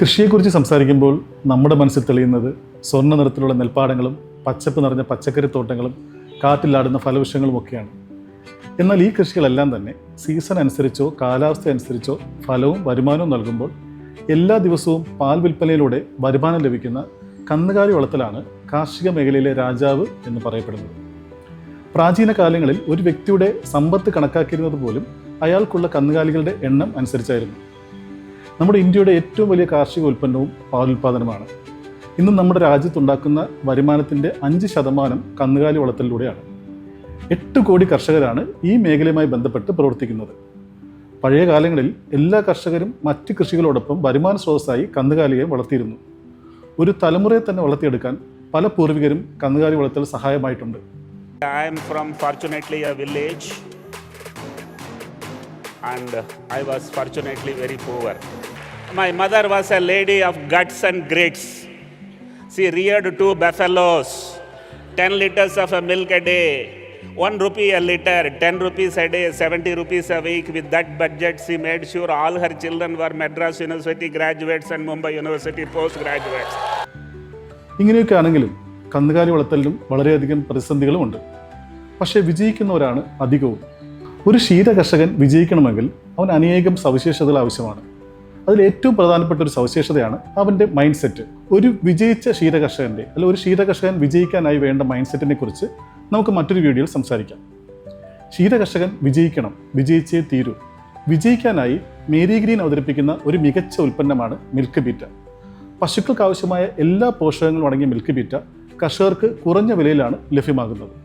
കൃഷിയെക്കുറിച്ച് സംസാരിക്കുമ്പോൾ നമ്മുടെ മനസ്സിൽ തെളിയുന്നത് സ്വർണ നിറത്തിലുള്ള നെൽപ്പാടങ്ങളും പച്ചപ്പ് നിറഞ്ഞ പച്ചക്കറി തോട്ടങ്ങളും കാറ്റിലാടുന്ന ഫലവൃക്ഷങ്ങളും ഒക്കെയാണ്. എന്നാൽ ഈ കൃഷികളെല്ലാം തന്നെ സീസൺ അനുസരിച്ചോ കാലാവസ്ഥ അനുസരിച്ചോ ഫലവും വരുമാനവും നൽകുമ്പോൾ എല്ലാ ദിവസവും പാൽ വിൽപ്പനയിലൂടെ വരുമാനം ലഭിക്കുന്ന കന്നുകാലി വളർത്തലാണ് കാർഷിക മേഖലയിലെ രാജാവ് എന്ന് പറയപ്പെടുന്നത്. പ്രാചീന കാലങ്ങളിൽ ഒരു വ്യക്തിയുടെ സമ്പത്ത് കണക്കാക്കിയിരുന്നത് പോലും അയാൾക്കുള്ള കന്നുകാലികളുടെ എണ്ണം അനുസരിച്ചായിരുന്നു. നമ്മുടെ ഇന്ത്യയുടെ ഏറ്റവും വലിയ കാർഷിക ഉൽപ്പന്നവും പാലുൽപാദനമാണ് ഇന്ന് നമ്മുടെ രാജ്യത്തുണ്ടാക്കുന്ന വരുമാനത്തിന്റെ അഞ്ച് ശതമാനം കന്നുകാലി വളർത്തലിലൂടെയാണ്. എട്ട് കോടി കർഷകരാണ് ഈ മേഖലയുമായി ബന്ധപ്പെട്ട് പ്രവർത്തിക്കുന്നത്. പഴയ കാലങ്ങളിൽ എല്ലാ കർഷകരും മറ്റ് കൃഷികളോടൊപ്പം വരുമാന സ്രോതസ്സായി കന്നുകാലിയെ വളർത്തിയിരുന്നു. ഒരു തലമുറയെ തന്നെ വളർത്തിയെടുക്കാൻ പല പൂർവികരും കന്നുകാലി വളർത്തൽ സഹായമായിട്ടുണ്ട്. I am from fortunately a village and I was fortunately very poor. My mother was a lady of guts and grits. She reared two buffaloes, 10 liters of milk a day, 1 rupee a liter, 10 rupees a day, 70 rupees a week. With that budget, she made sure all her children were Madras University graduates and Mumbai University postgraduates. ഇങ്ങനെയൊക്കെ ആണെങ്കിലും കന്നുകാലി വളർത്തലിലും വളരെയധികം പ്രതിസന്ധികളുമുണ്ട് പക്ഷേ വിജയിക്കുന്നവരാണ് അധികവും ഒരു ക്ഷീര കർഷകൻ വിജയിക്കണമെങ്കിൽ അവൻ അനേകം സവിശേഷതകൾ ആവശ്യമാണ് അതിൽ ഏറ്റവും പ്രധാനപ്പെട്ട ഒരു സവിശേഷതയാണ് അവന്റെ മൈൻഡ് സെറ്റ് ഒരു വിജയിച്ച ക്ഷീരകർഷകന്റെ അല്ല ഒരു ക്ഷീരകർഷകൻ വിജയിക്കാനായി വേണ്ട മൈൻഡ് സെറ്റിനെ കുറിച്ച് നമുക്ക് മറ്റൊരു വീഡിയോയിൽ സംസാരിക്കാം. ക്ഷീരകർഷകൻ വിജയിക്കണം വിജയിച്ചേ തീരൂ. വിജയിക്കാനായി മേരി ഗ്രീൻ അവതരിപ്പിക്കുന്ന ഒരു മികച്ച ഉൽപ്പന്നമാണ് മിൽക്ക് ബീറ്റ പശുക്കൾക്ക് ആവശ്യമായ എല്ലാ പോഷകങ്ങളും അടങ്ങിയ മിൽക്ക് ബീറ്റ കർഷകർക്ക് കുറഞ്ഞ വിലയിലാണ് ലഭ്യമാകുന്നത്.